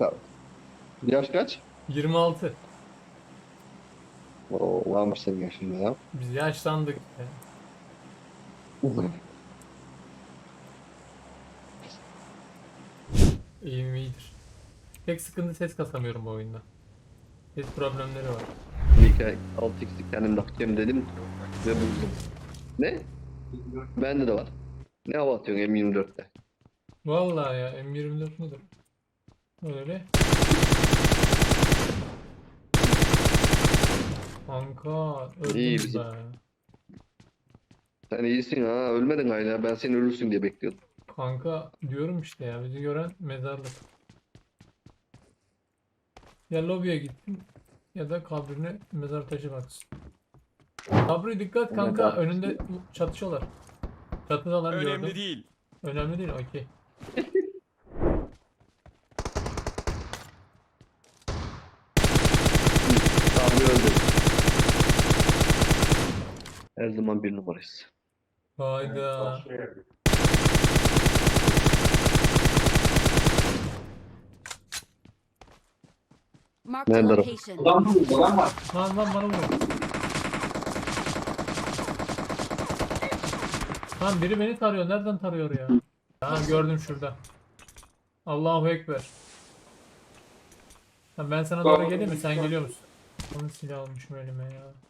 Tamam. Yaş kaç? 26. Oo, varmış senin yaşında ya. Biz yaşlandık. ya. İyiyim iyidir. Tek sıkıntı ses kasamıyorum bu oyunda. Ses problemleri var. Bir kere 6x'lik kendim takacağım dedim ve buldum. Ne? Bende de var. Ne hava atıyorsun M24'te? Vallahi ya M24 nedir? Öyle. Kanka öldüm İyi be. bizim. Sen iyisin ha ölmedin hala ben seni ölürsün diye bekliyordum. Kanka diyorum işte ya bizi gören mezarlık. Ya lobiye gittim ya da kabrine mezar taşı baksın. Kabri dikkat kanka önünde çatışıyorlar. Çatıdalar Önemli gördüm. değil. Önemli değil okey. Abi öldü. Her zaman bir numarayız. Hayda. Marked a Nerede? location. Lan lan bana vurun. Lan biri beni tarıyor. Nereden tarıyor ya? Ha gördüm şurada. Allahu Ekber. Ben sana doğru geleyim mi? Sen geliyor musun? Onun silah almışım elime ya.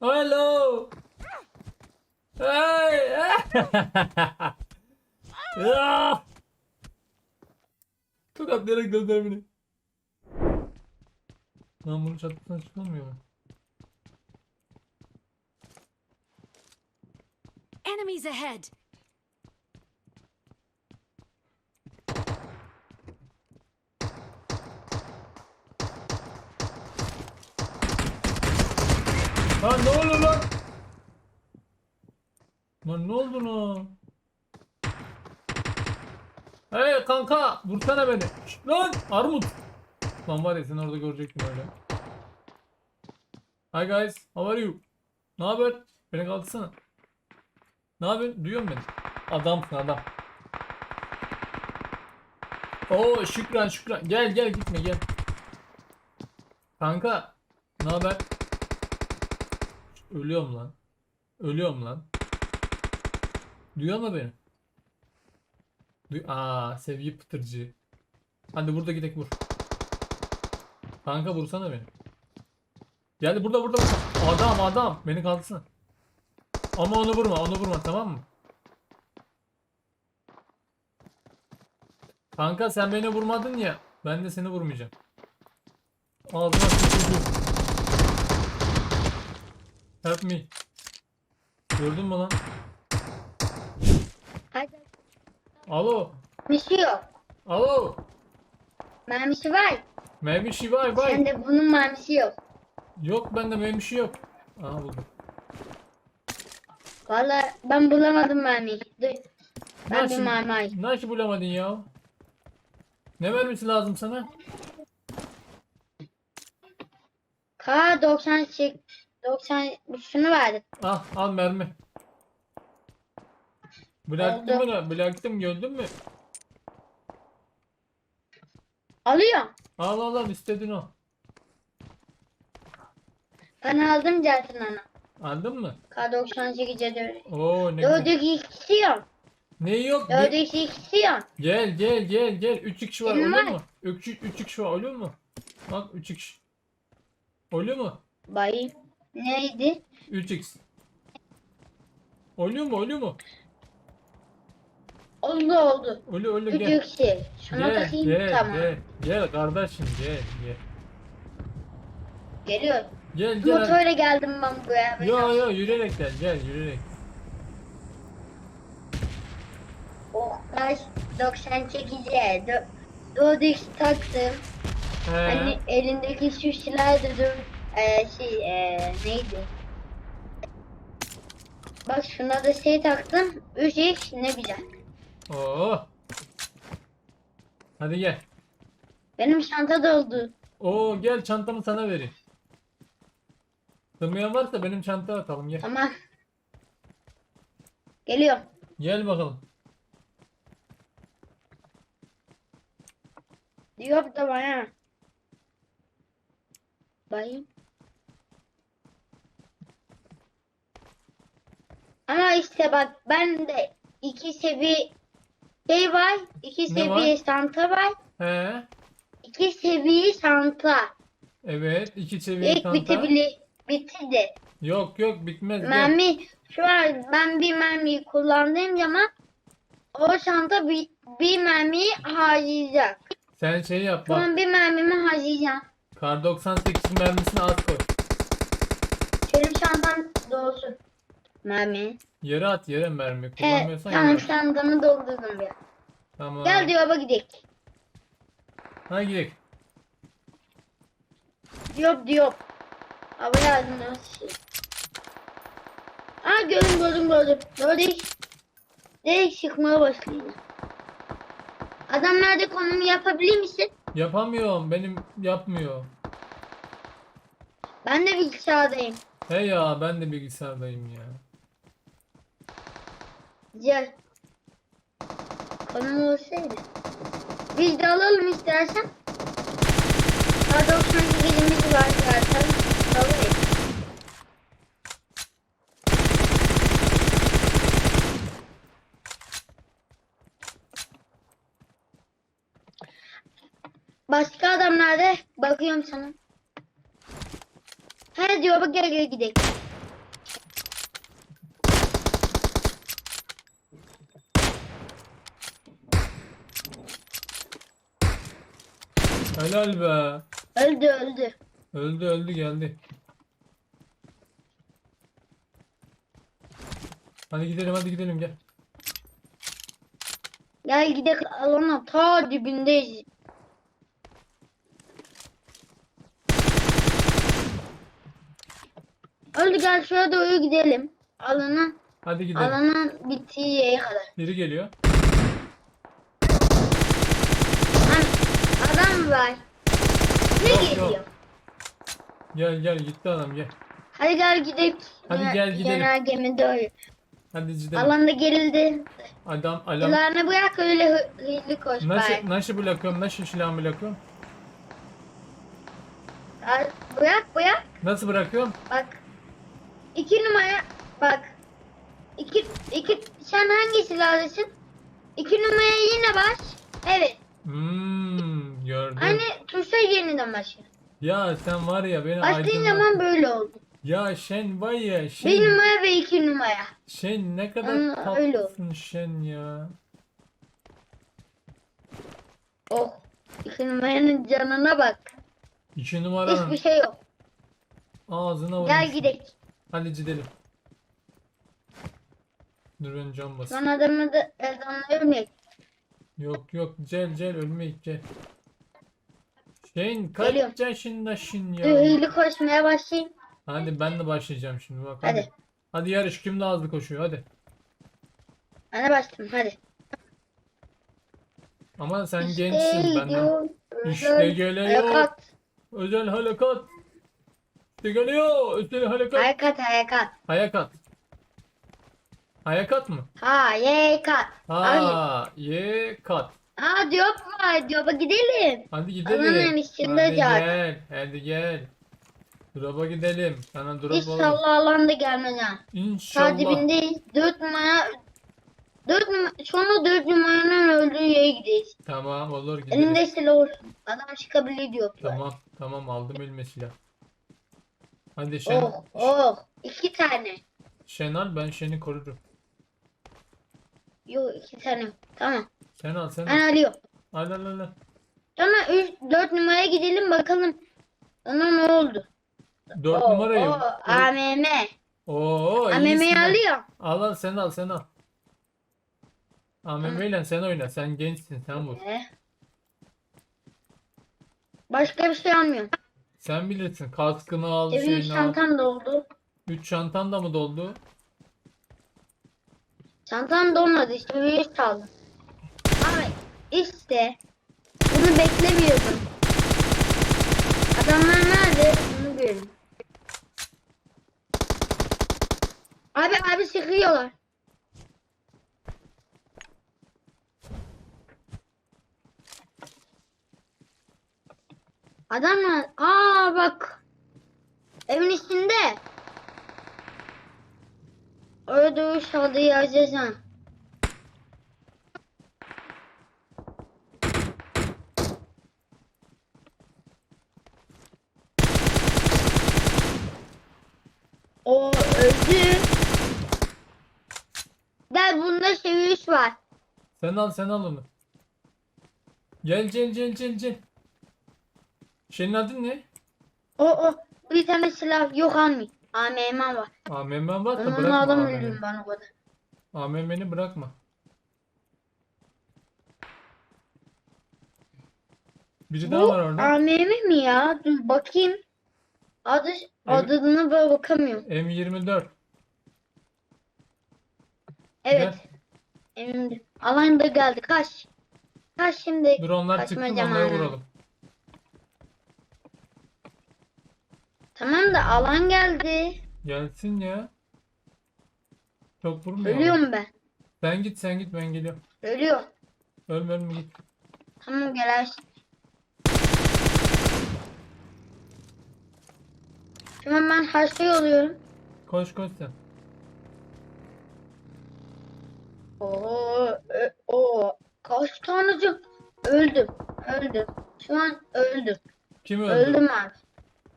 Hello. Hey! Ya! Tokatlayarak döndür beni. Lan bunun çatısına çıkamıyor mu? Enemies ahead. Lan ne oluyor lan? Lan ne oldu lan? Hey kanka vursana beni. Şşt, lan armut. Lan var ya seni orada görecektim öyle. Hi guys, how are you? Ne haber? Beni kaldırsana. Ne haber? Duyuyor musun beni? Adamsın adam. Oo şükran şükran. Gel gel gitme gel. Kanka ne haber? Ölüyorum lan. Ölüyorum lan. Duyuyor mu beni? Duy Aa sevgi pıtırcı. Hadi burada gidek vur. Kanka vursana beni. Geldi burada burada. Adam adam. Beni kaldırsana. Ama onu vurma onu vurma tamam mı? Kanka sen beni vurmadın ya. Ben de seni vurmayacağım. Ağzına sıçrayım. Help me. Gördün mü lan? Hadi. Alo. Mermisi yok. Alo. Mermisi var. Mevmişi vay vay. Sende bunun mermisi yok. Yok bende mevmişi yok. Aha buldum. Vallahi ben bulamadım mermiyi. Dur. Ben Nasıl, bir mermi alayım. nasıl bulamadın ya? Ne mermisi lazım sana? K 98 90 şunu verdi. Ah al mermi. Bıraktım Oldu. bunu. Bıraktım gördün mü? Alıyorum. Al al al istedin o. Ben aldım zaten onu. Aldın mı? K 98'e dön. Oo ne güzel. Dördük ikisi yok. Ne yok? İkisi yok. Gel gel gel gel. 3 kişi var Benim olur var. mu? 3 3 kişi var olur mu? Bak 3x. Oluyor mu? Bayım. Neydi? 3x. Oluyor mu? Oluyor mu? Oldu oldu. Oluyor Üç gel. yüksek. Şuna Gel takayım. gel tamam. gel. Gel kardeşim gel gel. Geliyor. Gel gel. Motorla geldim ben buraya. Yo yo yürüyerek gel gel yürüyerek. Oh kaç 98'e. Dö- Dodix taktım. He. Hani elindeki şu slider dur. Ee, şey ee, neydi? Bak şuna da şey taktım. 3x ne güzel. Oo. Hadi gel. Benim çanta doldu. Oo gel çantamı sana vereyim. Sığmayan varsa benim çanta atalım gel. Tamam. Geliyor. Gel bakalım. Diyor da bana. Bayım. Ama işte bak ben de iki seviye şey var. iki Ne seviye var? santa var. He. iki seviye santa. Evet iki seviye İlk çanta. bitibili bitirdi. Yok yok bitmez gel. Mermi şu an ben bir mermiyi kullandığım zaman o çanta bir, bir mermiyi harcayacak. Sen şey yap Şu bak. an bir mermimi harcayacağım. Kar 98 mermisini az koy. Şöyle çantam dolsun. Mermi. Yere at yere mermi. He, Kullanmıyorsan tamam yere. çantamı doldurdum ya. Tamam. Gel diyor baba gidelim. Hadi gidelim. Diyor diyor. Hava yardım nasıl şey. Aa gördüm gördüm gördüm. Gördük. Direkt çıkmaya başlıyor. Adam nerede konumu yapabilir misin? Yapamıyorum. Benim yapmıyor. Ben de bilgisayardayım. He ya ben de bilgisayardayım ya. Gel. Konum olsaydı. Biz de alalım istersen. Daha 98'imiz var zaten. Alırız. Başka adam nerede? Bakıyorum sana. He diyor bak gel gel gidelim. Helal be. Öldü öldü. Öldü öldü geldi. Hadi gidelim hadi gidelim gel. Gel gidelim alana ta dibindeyiz. Öldü gel şuraya doğru gidelim. Alana, Hadi gidelim. alana bittiği yere kadar. Biri geliyor. Lan adam var. Ne Yok, geliyor? yok. Gel gel gitti adam gel. Hadi gel gidelim. Hadi Genel- gel gidelim. Genel gemi doğru. Hadi gidelim. Alanda gerildi. Adam alam. Silahını bırak öyle hı- hızlı koş Nasıl, bari. nasıl bırakıyorum? Nasıl silahımı bırakıyorum? Al, Bırak bırak. Nasıl bırakıyorum? Bak. İki numara bak. İki, iki, sen hangi silahlasın? İki numaraya yine bas. Evet. Hmm. Tuşa yeniden başla. Ya sen var ya beni aydınlat. zaman böyle oldu. Ya Şen var ya Bir Şen. numara ve iki numara. Şen ne kadar Ama öyle tatlısın Şen ya. Oh. İki numaranın canına bak. İki numaranın Hiçbir şey yok. ağzına vurmuş. Gel gidelim. Hadi gidelim. Dur ben cam bas. Son adamı da ezanlıyorum ya. Yok yok gel gel ölmeyik gel. Şen kaç Geliyorum. yaşındasın Dur ya? hızlı koşmaya başlayayım. Hadi ben de başlayacağım şimdi bak hadi. Hadi. Hadi yarış kim daha hızlı koşuyor hadi. Ben de başladım hadi. Ama sen İşte gençsin benden. gidiyor. İşte geliyor. Harekat. Özel harekat. İşte geliyor. Özel harekat. Harekat harekat. Hayakat. Hayakat mı? Harekat. Ay. Ha, ye kat. Aa diyor var diyor bak gidelim. Hadi gidelim. Alanın içinde Hadi gel. Hadi gel. Drop'a gidelim. Sana drop alalım. İnşallah alanda gelmez ha. Sağ İnşallah. dibindeyiz. Dört numara Dört numara, sonra dört numaranın öldüğü yere gideyiz. Tamam olur gidelim. Elinde silah olsun. Adam çıkabilir diyor. Tamam tamam aldım elime silah. Hadi Şen, Oh oh. İki tane. Şenal ben Şen'i korurum. Yok iki tane. Tamam. Sen al sen al. Ben alıyorum. Al al al. al. Sonra üç, dört numaraya gidelim bakalım. Ona ne oldu? 4 Oh, numarayı. oh, AMM. Oo AMM'yi iyisin lan. alıyor. Al al sen al sen al. AMM ile sen oyna. Sen gençsin sen vur. Ee? Başka bir şey almıyorum. Sen bilirsin. Kaskını al, Evin şeyini al. çantam doldu. 3 çantan da mı doldu? Çantam dolmadı işte virüs kaldı. İşte bunu beklemiyordum. Adamlar nerede? Bunu görün. Abi abi sıkıyorlar. Adamlar aa bak evin içinde. Orada dövüş aldığı yazacağız ha. O öldü. Gel bunda seviyeş var. Sen al sen al onu. Gel gel gel gel gel. Senin adın ne? O o bir tane silah yok almayayım. AMM var. AMM var da Onunla bırakma adam öldürdüm ben o kadar. AMM'ni bırakma. Biri daha Bu var orada. AMM mi ya? Dur bakayım. Adı, adına böyle bakamıyorum. M24. Evet. Emin Alan da geldi. Kaç. Kaç şimdi. Dur onlar çıksın onlara vuralım. Tamam da alan geldi. Gelsin ya. Çok vurmayalım. Ölüyorum ben. Sen git sen git ben geliyorum. Ölüyorum. Ölme ölme git. Tamam gel. Şimdi ben hasta oluyorum. Koş koş sen. Oo, ö, o kaç tanecik öldüm. Öldüm. Şu an öldüm. Kim öldü? Öldüm abi.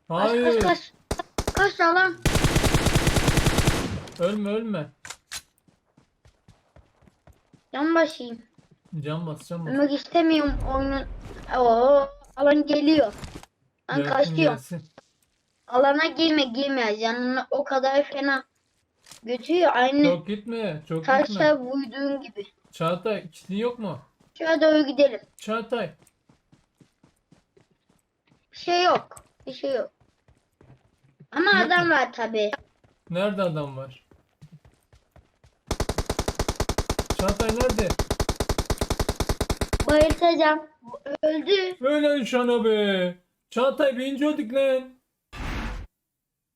Kaç Hayır. kaç kaç. Kaç alan. Ölme ölme. Yan başayım. Can bas can bas. Ölmek istemiyorum oyunun. Oo, alan geliyor. Ben kaçıyorum. Alana girme girme. Yanına o kadar fena götürüyor. Aynı Çok gitme. Çok gitme. taşla vurduğun gibi. Çağatay kitin yok mu? Şuraya doğru gidelim. Çağatay. Bir şey yok. Bir şey yok. Ama Yok adam var tabi. Nerede adam var? Çağatay nerede? Bayıltacağım. Öldü. Öyle şana be. Çağatay birinci olduk lan.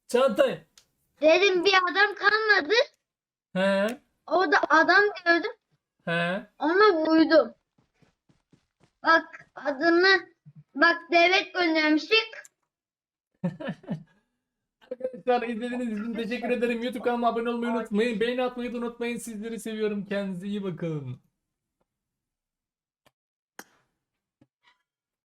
Çağatay. Dedim bir adam kalmadı. He. Orada adam gördüm. He. Ona vurdum. Bak adını bak devlet göndermiştik. Arkadaşlar izlediğiniz için teşekkür ederim. YouTube kanalıma abone olmayı unutmayın. Beğeni atmayı da unutmayın. Sizleri seviyorum. Kendinize iyi bakın.